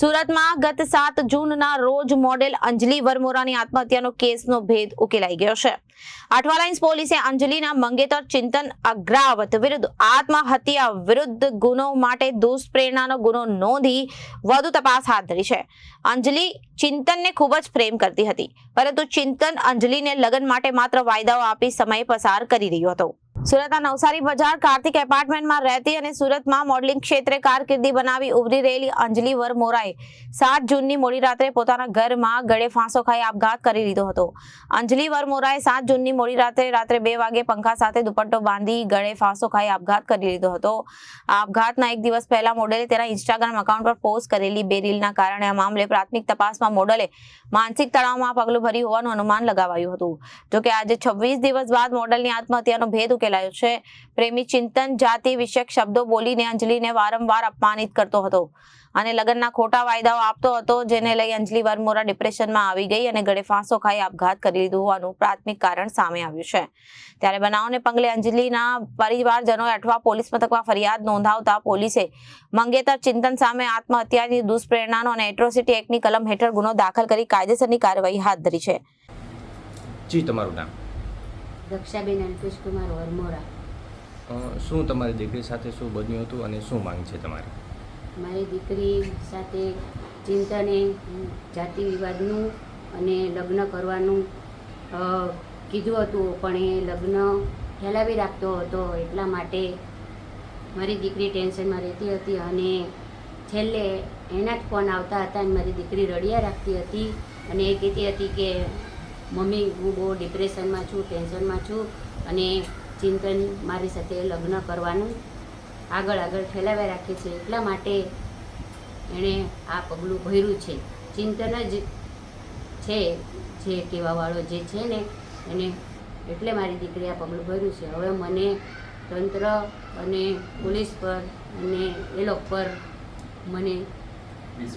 સુરતમાં ગત સાત જૂનના રોજ મોડેલ અંજલિ વરમોરાની આત્મહત્યાનો કેસનો ભેદ ઉકેલાઈ ગયો છે. અઠવાલાઇન્સ પોલીસે અંજલિના મંગેતર ચિંતન અગ્રાવત વિરુદ્ધ આત્મહત્યા વિરુદ્ધ ગુનો માટે દુષ્પ્રેરણાનો ગુનો નોંધી વધુ તપાસ હાથ ધરી છે. અંજલિ ચિંતનને ખૂબ જ પ્રેમ કરતી હતી, પરંતુ ચિંતન અંજલિને લગ્ન માટે માત્ર વાયદાઓ આપી સમય પસાર કરી રહ્યો હતો. સુરતના નવસારી બજાર કાર્તિક એપાર્ટમેન્ટમાં રહેતી અને સુરતમાં મોડલિંગ ક્ષેત્રે કારકિર્દી બનાવી ઉભરી રહેલી અંજલિ વરમોરાએ સાત જૂનની મોડી રાત્રે પોતાના ઘરમાં ગળે ફાંસો ખાઈ આપઘાત કરી લીધો હતો. અંજલિ વરમોરાએ સાત જૂનની મોડી રાત્રે રાત્રે બે વાગે પંખા સાથે દુપટ્ટો બાંધી ગળે ફાંસો ખાઈ આપઘાત કરી લીધો હતો. આ આપઘાતના એક દિવસ પહેલા મોડલે તેના ઇન્સ્ટાગ્રામ એકાઉન્ટ પર પોસ્ટ કરેલી બે રીલના કારણે આ મામલે પ્રાથમિક તપાસમાં મોડલે માનસિક તણાવમાં પગલું ભર્યું હોવાનું અનુમાન લગાવાયું હતું. જોકે આજે છવ્વીસ દિવસ બાદ મોડલની આત્મહત્યાનો ભેદ ઉકેલાયો છે. પ્રેમી ચિંતન જાતિ વિષયક શબ્દો બોલીને અંજલિને વારંવાર અપમાનિત કરતો હતો અને લગ્નના ખોટા વાયદાઓ આપતો હતો, જેને લઈ અંજલિ વરમોરા ડિપ્રેશનમાં આવી ગઈ અને ગળે ફાંસો ખાઈ આપઘાત કરી લીધું હોવાનું પ્રાથમિક કારણ સામે આવ્યું છે. ત્યારે બનાવને પગલે અંજલિના પરિવારજનોએ અઠવા પોલીસ મથકમાં ફરિયાદ નોંધાવતા પોલીસે મંગેતર ચિંતન સામે આત્મહત્યાની દુષ્પ્રેરણાનો અને એટ્રોસિટી એક્ટની કલમ હેઠળ ગુનો દાખલ કરી કાયદેસરની કાર્યવાહી હાથ ધરી છે. જી, તમારું નામ? રક્ષાબેન અલ્પેશકુમાર વરમોરા. શું તમારી દીકરી સાથે શું બન્યું હતું અને શું માંગ છે તમારી? મારી દીકરી સાથે ચિંતાને જાતિ વિવાદનું અને લગ્ન કરવાનું કીધું હતું પણ એ લગ્ન ફેલાવી રાખતો હતો એટલા માટે મારી દીકરી ટેન્શનમાં રહેતી હતી અને છેલ્લે એના જ ફોન આવતા હતા અને મારી દીકરી રડિયા રાખતી હતી અને એ કહેતી હતી કે મમ્મી હું બહુ ડિપ્રેશનમાં છું ટેન્શનમાં છું અને ચિંતન મારી સાથે લગ્ન કરવાનું આગળ આગળ ઠેલાવ્યા રાખે છે. એટલા માટે એણે આ પગલું ભર્યું છે. ચિંતન જ છે જે કહેવાવાળો જે છે ને એને એટલે મારી દીકરી આ પગલું ભર્યું છે. હવે મને તંત્ર અને પોલીસ પર અને એ લોકો પર મને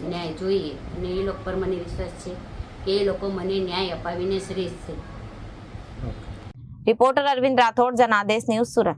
ન્યાય જોઈએ અને એ લોકો પર મને વિશ્વાસ છે. કે એ લોકો મને ન્યાય અપાવીને શ્રેષ્ઠ છે. Reporter Arvind Rathod Janadesh news Surat.